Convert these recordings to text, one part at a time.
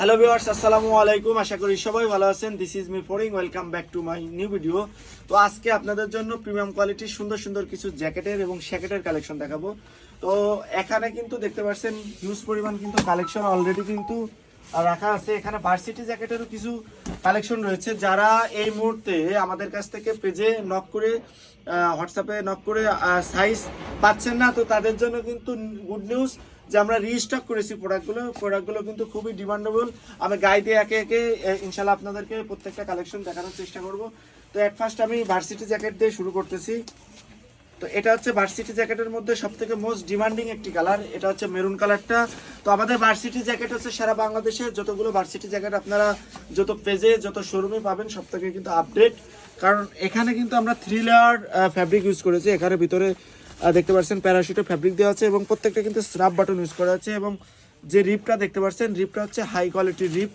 Hello viewers আসসালামু আলাইকুম। আশা করি সবাই ভালো আছেন। This is me foreign welcome back to my new video তো আজকে আপনাদের জন্য প্রিমিয়াম কোয়ালিটির সুন্দর সুন্দর কিছু জ্যাকেটের এবং শ্যাকেটের কালেকশন দেখাবো। তো এখানে কিন্তু দেখতে পাচ্ছেন হিউজ পরিমাণ কিন্তু কালেকশন অলরেডি কিন্তু রাখা আছে। এখানে ভার্সিটি জ্যাকেটেরও কিছু কালেকশন রয়েছে। যারা এই মুহূর্তে আমাদের কাছ থেকে পেজে নক করে হোয়াটসঅ্যাপে নক করে সাইজ পাচ্ছেন না, তো তাদের জন্য কিন্তু গুড নিউজ যে আমরা রিস্টক করেছি প্রোডাক্টগুলো প্রোডাক্টগুলো কিন্তু খুবই ডিমান্ডেবল আমি দিয়ে একে একে ইনশাল্লাহ আপনাদেরকে প্রত্যেকটা কালেকশন দেখানোর চেষ্টা করব। তো এট ফার্স্ট আমি ভার্সিটি জ্যাকেট দিয়ে শুরু করতেছি। তো এটা হচ্ছে ভার্সিটি জ্যাকেটের মধ্যে সব থেকে মোস্ট ডিমান্ডিং একটি কালার এটা হচ্ছে মেরুন কালারটা তো আমাদের ভার্সিটি জ্যাকেট হচ্ছে সারা বাংলাদেশে যতগুলো ভার্সিটি জ্যাকেট আপনারা যত পেজে যত শোরুমে পাবেন সব থেকে কিন্তু আপডেট কারণ এখানে কিন্তু আমরা থ্রি লেয়ার ফ্যাব্রিক ইউজ করেছি। এখানে ভিতরে দেখতে পাচ্ছেন প্যারাশুটে ফ্যাব্রিক দেওয়া আছে এবং প্রত্যেকটা কিন্তু স্ন্যাপ বাটন ইউজ করা আছে এবং যে রিপটা দেখতে পাচ্ছেন, রিপটা হচ্ছে হাই কোয়ালিটির রিপ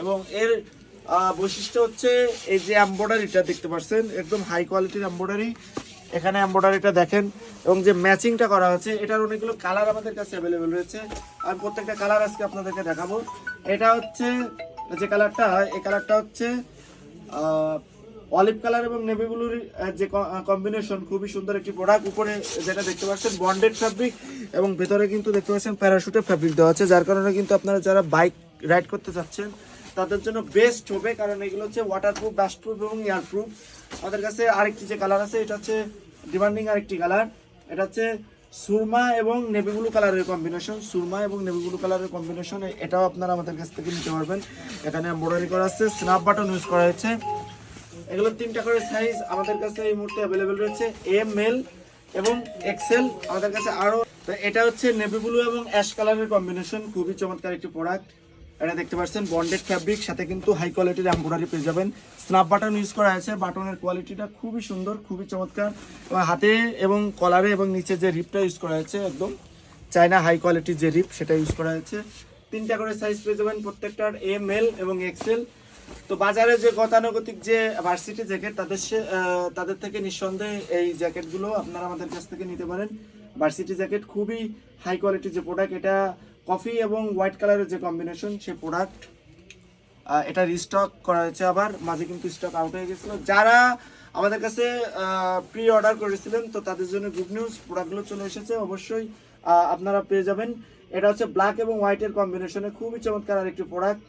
এবং এর বৈশিষ্ট্য হচ্ছে এই যে এম্বয়ডারিটা দেখতে পাচ্ছেন, একদম হাই কোয়ালিটির এম্বয়ডারি এখানে এম্বয়ডারিটা দেখেন এবং যে ম্যাচিংটা করা আছে, এটার অনেকগুলো কালার আমাদের কাছে অ্যাভেলেবেল রয়েছে। আমি প্রত্যেকটা কালার আজকে আপনাদেরকে দেখাবো। এটা হচ্ছে, যে কালারটা এই কালারটা হচ্ছে অলিভ কালার এবং নেভি ব্লুর যে কম্বিনেশন খুবই সুন্দর একটি প্রোডাক্ট উপরে যেটা দেখতে পাচ্ছেন বন্ডেড ফ্যাব্রিক এবং ভেতরে কিন্তু দেখতে পাচ্ছেন প্যারাশুটের ফ্যাব্রিক দেওয়া আছে, যার কারণে কিন্তু আপনারা যারা বাইক রাইড করতে চাচ্ছেন, তাদের জন্য বেস্ট হবে, কারণ এগুলো হচ্ছে ওয়াটারপ্রুফ ডাস্টপ্রুফ এবং এয়ারপ্রুফ আমাদের কাছে আরেকটি যে কালার আছে, এটা হচ্ছে ডিমান্ডিং আরেকটি কালার এটা হচ্ছে সুরমা এবং নেভি ব্লু কালারের কম্বিনেশন সুরমা এবং নেভি ব্লু কালারের কম্বিনেশন এটাও আপনারা আমাদের কাছ থেকে নিতে পারবেন। এখানে এমব্রয়ডারি করা আছে স্ন্যাপ বাটন ইউজ করা হয়েছে। এগুলো তিনটা করে সাইজ আমাদের কাছে এই মুহূর্তে অ্যাভেলেবেল রয়েছে এম এল এবং এক্সেল আমাদের কাছে আরও তো এটা হচ্ছে নেভি ব্লু এবং অ্যাশ কালারের কম্বিনেশন খুবই চমৎকার একটি প্রোডাক্ট এটা দেখতে পাচ্ছেন বন্ডেড ফ্যাব্রিক সাথে কিন্তু হাই কোয়ালিটির এমব্রয়ডারি পেয়ে যাবেন। স্ন্যাপ বাটন ইউজ করা আছে বাটনের কোয়ালিটিটা খুবই সুন্দর, খুবই চমৎকার। হাতে এবং কলারে এবং নিচে যে রিপটা ইউজ করা হয়েছে একদম, চায়না হাই কোয়ালিটির যে রিপ সেটা ইউজ করা হয়েছে। তিনটা করে সাইজ পেয়ে যাবেন প্রত্যেকটার এম এল এবং এক্সেল তো বাজারে যে গতানুগতিক যে ভার্সিটি জ্যাকেট তাদের তাদের থেকে নিঃসন্দেহে এই জ্যাকেটগুলো আপনারা আমাদের কাছ থেকে নিতে পারেন। ভার্সিটি জ্যাকেট খুবই হাই কোয়ালিটির যে প্রোডাক্ট এটা কফি এবং হোয়াইট কালারের যে কম্বিনেশন সে প্রোডাক্ট এটা রিস্টক করা হয়েছে আবার, মাঝে কিন্তু স্টক আউট হয়ে গেছিল। যারা আমাদের কাছে প্রি অর্ডার করেছিলেন, তো তাদের জন্য গুড নিউজ প্রোডাক্টগুলো চলে এসেছে, অবশ্যই আপনারা পেয়ে যাবেন। এটা হচ্ছে ব্ল্যাক এবং হোয়াইটের কম্বিনেশনে খুবই চমৎকার আরেকটি প্রোডাক্ট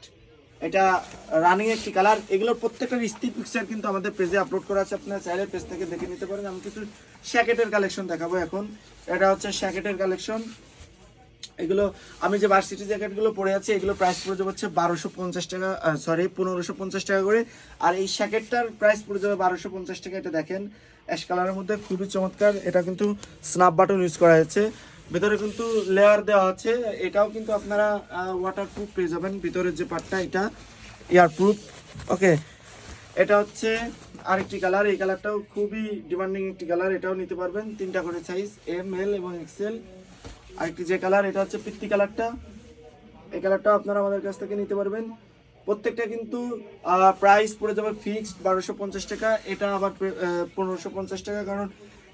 এটা রানিং একটি কালার এগুলোর প্রত্যেকটা স্থির পিকচার কিন্তু আমাদের পেজে আপলোড করা আছে। আপনারা চাইলে পেজ থেকে দেখে নিতে পারেন। আমি কিছু শ্যাকেটের কালেকশন দেখাবো এখন। এটা হচ্ছে শ্যাকেটের কালেকশন এগুলো, আমি যে ভার্সিটি জ্যাকেটগুলো পরে আছি, এগুলো প্রাইস পড়ে যাবে হচ্ছে বারোশো পঞ্চাশ টাকা সরি পনেরোশো পঞ্চাশ টাকা করে। আর এই শ্যাকেটটার প্রাইস পড়ে যাবে বারোশো পঞ্চাশ টাকা। এটা দেখেন অ্যাশ কালারের মধ্যে। খুবই চমৎকার। এটা কিন্তু স্ন্যাপ বাটন ইউজ করা হয়েছে। ভেতরে কিন্তু লেয়ার দেওয়া আছে। এটাও কিন্তু আপনারা ওয়াটার প্রুফ পেয়ে যাবেন। ভিতরের যে পার্টটা এটা এয়ার প্রুফ ওকে এটা হচ্ছে আরেকটি কালার এই কালারটাও খুবই ডিমান্ডিং একটি কালার এটাও নিতে পারবেন। তিনটা করে সাইজ এম এল এবং এক্সেল আরেকটি যে কালার এটা হচ্ছে পিত্তি কালারটা এই কালারটাও আপনারা আমাদের কাছ থেকে নিতে পারবেন। প্রত্যেকটা কিন্তু প্রাইস পড়ে যাবে ফিক্সড বারোশো পঞ্চাশ টাকা। এটা আবার পনেরোশো পঞ্চাশ টাকা। কারণ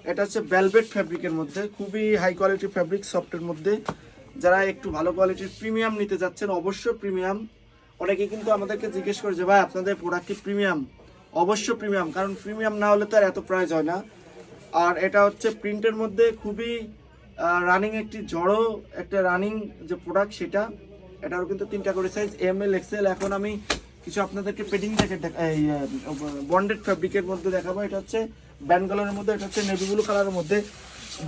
এটা হচ্ছে ভেলভেট ফ্যাব্রিকের মধ্যে, খুবই হাই কোয়ালিটি ফ্যাব্রিক সফটের মধ্যে। যারা একটু ভালো কোয়ালিটির প্রিমিয়াম নিতে যাচ্ছেন, অবশ্যই প্রিমিয়াম অনেকে কিন্তু আমাদেরকে জিজ্ঞেস করে যে, ভাই, আপনাদের প্রোডাক্ট কি প্রিমিয়াম অবশ্য প্রিমিয়াম কারণ প্রিমিয়াম না হলে তো আর এত প্রাইস হয় না। আর এটা হচ্ছে প্রিন্টের মধ্যে খুবই রানিং একটি জড়ো একটা রানিং যে প্রোডাক্ট সেটা। এটারও কিন্তু তিনটা করে সাইজ এম এল এক্সেল এখন আমি কিছু আপনাদেরকে পেডিং জ্যাকেট এই বন্ডেড ফ্যাব্রিকের মধ্যে দেখাবো। এটা হচ্ছে ব্যান্ড কালারের মধ্যে, এটা হচ্ছে নেভি ব্লু কালারের মধ্যে।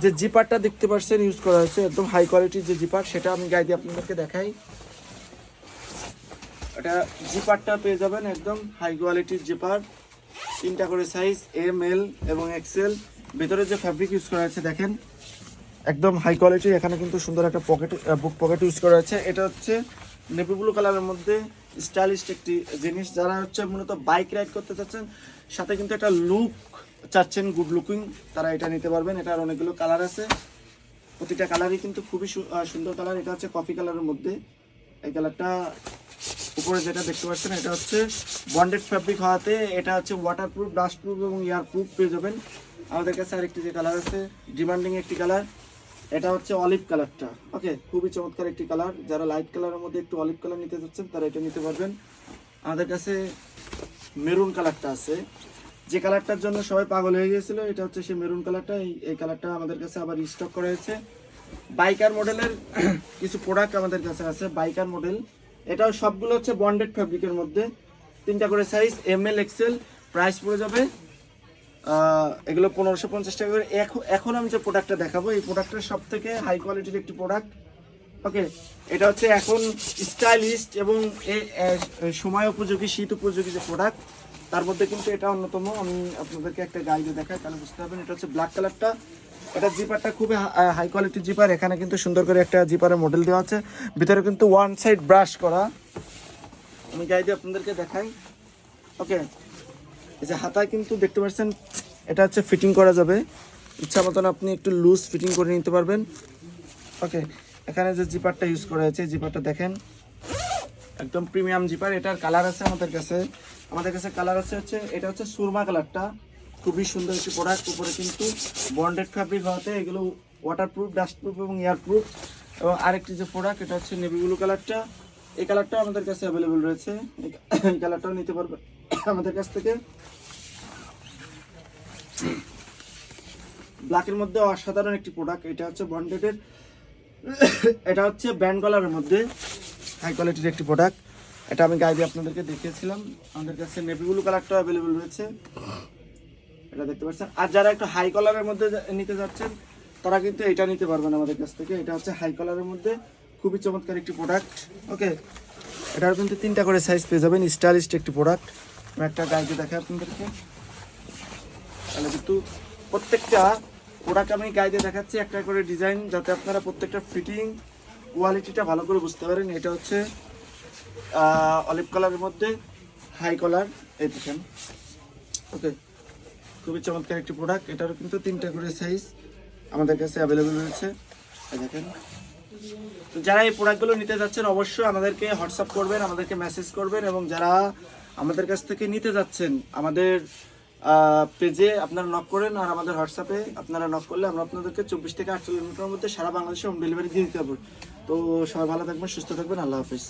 যে জিপারটা দেখতে পাচ্ছেন ইউজ করা হয়েছে। একদম হাই কোয়ালিটির যে জিপার সেটা আমি গায়ে দিয়ে আপনাদেরকে দেখাই। এটা জিপারটা পেয়ে যাবেন একদম হাই কোয়ালিটির জিপার তিনটা করে সাইজ এম এল এবং এক্সেল ভেতরে যে ফ্যাব্রিক ইউজ করা আছে দেখেন। একদম হাই কোয়ালিটি এখানে কিন্তু সুন্দর একটা পকেট বুক পকেট ইউজ করা আছে এটা হচ্ছে নেভি ব্লু কালারের মধ্যে স্টাইলিশ একটি জিনিস। যারা হচ্ছে মূলত বাইক রাইড করতে চাচ্ছেন, সাথে কিন্তু একটা লুক চাচ্ছেন গুড লুকিং তারা এটা নিতে পারবেন। এটার অনেকগুলো কালার আছে। প্রতিটা কালারই কিন্তু খুবই সুন্দর কালার এটা হচ্ছে কফি কালারের মধ্যে। এই কালারটা উপরে যেটা দেখতে পাচ্ছেন, এটা হচ্ছে বন্ডেড ফ্যাব্রিক হওয়াতে এটা হচ্ছে ওয়াটারপ্রুফ ডাস্টপ্রুফ এবং এয়ারপ্রুফ পেয়ে যাবেন। আমাদের কাছে আরেকটি যে কালার আছে ডিমান্ডিং একটি কালার এটা হচ্ছে অলিভ কালারটা ওকে খুবই চমৎকার একটি কালার যারা লাইট কালারের মধ্যে একটু অলিভ কালার নিতে চাচ্ছেন, তারা এটা নিতে পারবেন। আমাদের কাছে মেরুন কালারটা আছে। যে কালারটার জন্য সবাই পাগল হয়ে গিয়েছিল, এটা হচ্ছে সেই মেরুন কালারটা। এই কালারটা আমাদের কাছে আবার স্টক করা হয়েছে। বাইকার মডেলের কিছু প্রোডাক্ট আমাদের কাছে আছে বাইকার মডেল এটাও সবগুলো হচ্ছে বন্ডেড ফ্যাব্রিকের মধ্যে। তিনটা করে size M L XL price পড়ে যাবে। এগুলো পনেরোশো পঞ্চাশ টাকা করে। এখন আমি যে প্রোডাক্টটা দেখাবো, এই প্রোডাক্টের সব থেকে হাই কোয়ালিটির একটি প্রোডাক্ট ওকে এটা হচ্ছে এখন স্টাইলিস্ট এবং সময় উপযোগী, শীত উপযোগী যে প্রোডাক্ট তার মধ্যে কিন্তু এটা অন্যতম। আমি আপনাদেরকে একটা গাইডে দেখাই, তাহলে বুঝতে পারবেন। এটা হচ্ছে ব্ল্যাক কালারটা এটা জিপারটা খুবই হাই কোয়ালিটির জিপার এখানে কিন্তু সুন্দর করে একটা জিপারের মডেল দেওয়া আছে। ভিতরে কিন্তু ওয়ান সাইড ব্রাশ করা। আমি গাইডে আপনাদেরকে দেখাই। ওকে এই যে হাতায় কিন্তু দেখতে পাচ্ছেন, এটা হচ্ছে ফিটিং করা যাবে। ইচ্ছা মতন আপনি একটু লুজ ফিটিং করে নিতে পারবেন। ওকে এখানে যে জিপারটা ইউজ করা হয়েছে জিপারটা দেখেন। একদম প্রিমিয়াম জিপার এটার কালার আছে আমাদের কাছে। আমাদের কাছে কালার আছে হচ্ছে, এটা হচ্ছে সুরমা কালারটা খুবই সুন্দর একটি প্রোডাক্ট উপরে কিন্তু বন্ডেড ফ্যাব্রিক হওয়াতে এগুলো ওয়াটারপ্রুফ ডাস্টপ্রুফ এবং এয়ারপ্রুফ এবং আরেকটি যে প্রোডাক্ট এটা হচ্ছে নেভি ব্লু কালারটা এই কালারটাও আমাদের কাছে অ্যাভেলেবেল রয়েছে। এই- কালারটাও নিতে পারবে আমাদের কাছ থেকে। ব্ল্যাকের মধ্যে অসাধারণ একটি প্রোডাক্ট এটা হচ্ছে বন্ডেডের এটা হচ্ছে ব্যান্ড কলারের মধ্যে। হাই কোয়ালিটির একটি প্রোডাক্ট এটা আমি গাইডে আপনাদেরকে দেখিয়েছিলাম। আমাদের কাছে নেভি ব্লু কালারটা অ্যাভেলেবল রয়েছে। এটা দেখতে পাচ্ছেন। আর যারা একটু হাই কলারের মধ্যে নিতে যাচ্ছেন, তারা কিন্তু এটা নিতে পারবেন আমাদের কাছ থেকে। এটা হচ্ছে হাই কলারের মধ্যে খুবই চমৎকার একটি প্রোডাক্ট ওকে এটার কিন্তু তিনটা করে সাইজ পেয়ে যাবেন। স্টাইলিস্ট একটি প্রোডাক্ট আমি একটা গাইডে দেখাই আপনাদেরকে। তাহলে কিন্তু প্রত্যেকটা প্রোডাক্ট আমি গাইডে দেখাচ্ছি। একটা করে ডিজাইন যাতে আপনারা প্রত্যেকটা ফিটিং কোয়ালিটিটা ভালো করে বুঝতে পারেন, এটা হচ্ছে অলিভ কালারের মধ্যে হাই কালার এই দেখেন। ওকে খুবই চমৎকার একটি প্রোডাক্ট এটারও কিন্তু তিনটা করে সাইজ আমাদের কাছে অ্যাভেলেবেল রয়েছে। দেখেন। তো যারা এই প্রোডাক্টগুলো নিতে যাচ্ছেন, অবশ্যই আমাদেরকে হোয়াটসঅ্যাপ করবেন, আমাদেরকে মেসেজ করবেন, এবং যারা আমাদের কাছ থেকে নিতে যাচ্ছেন, আমাদের পেজে আপনারা নক করেন আর আমাদের হোয়াটসঅ্যাপে আপনারা নক করলে আমরা আপনাদেরকে চব্বিশ থেকে আটচল্লিশ মিনিটের মধ্যে সারা বাংলাদেশে হোম ডেলিভারি দিয়ে দিতে পারব। তো সবাই ভালো থাকবেন, সুস্থ থাকবেন, আল্লাহ হাফিজ।